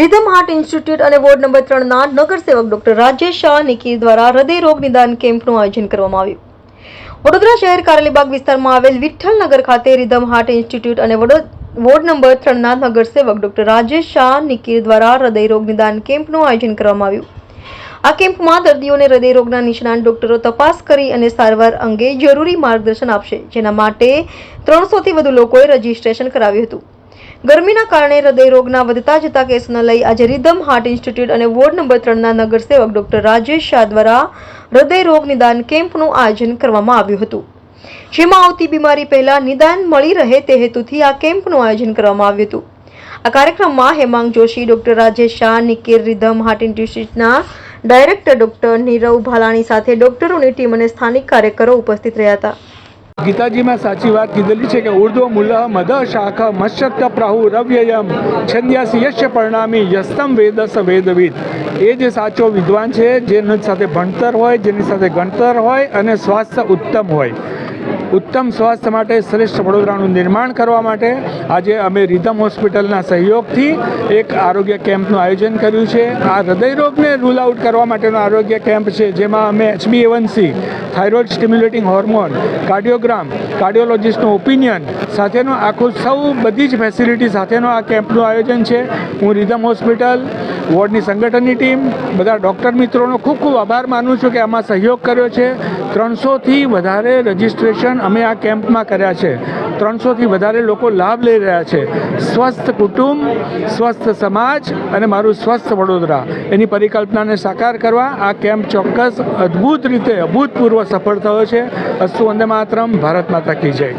Rhythm heart institute અને ward number ત્રણના નગરસેવક ડોક્ટર રાજેશ શાહ નિકી દ્વારા હૃદય રોગ નિદાન કેમ્પનું આયોજન કરવામાં આવ્યું. વડોદરા શહેર કારેલીબાગ વિસ્તારમાં આવેલ વિઠ્ઠલનગર ખાતે રિધમ હાર્ટ ઇન્સ્ટિટ્યૂટ અને વોર્ડ નંબર ત્રણના નગરસેવક ડોક્ટર રાજેશ શાહ નિકીર દ્વારા હૃદય રોગ નિદાન કેમ્પનું આયોજન કરવામાં આવ્યું. આ કેમ્પમાં દર્દીઓને હૃદય રોગના નિષ્ણાત ડોક્ટરો તપાસ કરી અને સારવાર અંગે જરૂરી માર્ગદર્શન આપશે, જેના માટે ત્રણસોથી વધુ લોકોએ રજીસ્ટ્રેશન કરાવ્યું હતું. ગરમીના કારણે હૃદયરોગના વધતા જતા કેસને લઈ આજે રિધમ હાર્ટ ઇન્સ્ટિટ્યૂટ અને વોર્ડ નંબર ત્રણના નગરસેવક ડોક્ટર રાજેશ શાહ દ્વારા હૃદયરોગ નિદાન કેમ્પનું આયોજન કરવામાં આવ્યું હતું. જેમાં આવતી બીમારી પહેલા નિદાન મળી રહે તે હેતુથી આ કેમ્પનું આયોજન કરવામાં આવ્યું હતું. આ કાર્યક્રમમાં હેમાંગ જોશી, ડોક્ટર રાજેશ શાહ નિકેર રિધમ, હાર્ટ ઇન્સ્ટિટ્યૂટના ડાયરેક્ટર ડોક્ટર નીરવ ભાલાણી સાથે ડોક્ટરોની ટીમ અને સ્થાનિક કાર્યકરો ઉપસ્થિત રહ્યા હતા. ગીતાજીમાં સાચી વાત કીધેલી છે કે ઉર્ધ્વ મૂલ મધ શાખ મશ્યત પ્રાહુ રવ્યયમ છંદ્યાસી યશ પરિણામી યસ્તમ વેદસ વેદવિદ. એ જે સાચો વિદ્વાન છે, જેની સાથે ભણતર હોય, જેની સાથે ગણતર હોય અને સ્વાસ્થ્ય ઉત્તમ હોય. ઉત્તમ સ્વાસ્થ્ય માટે શ્રેષ્ઠ વડોદરાનું નિર્માણ કરવા માટે આજે અમે રિધમ હોસ્પિટલના સહયોગથી એક આરોગ્ય કેમ્પનું આયોજન કર્યું છે. આ હૃદયરોગને રૂલ આઉટ કરવા માટેનો આરોગ્ય કેમ્પ છે, જેમાં અમે HB A one C thyroid stimulating hormone, cardiogram, કાર્ડિયોલોજિસ્ટનું opinion સાથેનો આખું સૌ બધી જ ફેસિલિટી સાથેનો આ કેમ્પનું આયોજન છે. હું રિધમ હોસ્પિટલ વોર્ડની સંગઠનની ટીમ બધા ડૉક્ટર મિત્રોનો ખૂબ ખૂબ આભાર માનું છું કે આમાં સહયોગ કર્યો છે. ત્રણસોથી વધારે રજિસ્ટ્રેશન અમે આ કેમ્પમાં કર્યા છે. ત્રણસોથી વધારે લોકો લાભ લઈ રહ્યા છે. સ્વસ્થ કુટુંબ, સ્વસ્થ સમાજ અને મારું સ્વસ્થ વડોદરા. એની પરિકલ્પનાને સાકાર કરવા આ કેમ્પ ચોક્કસ અદ્ભુત રીતે અભૂતપૂર્વ સફળ થયો છે. અસ્તુ વંદે માતરમ, ભારત માતા કી જય.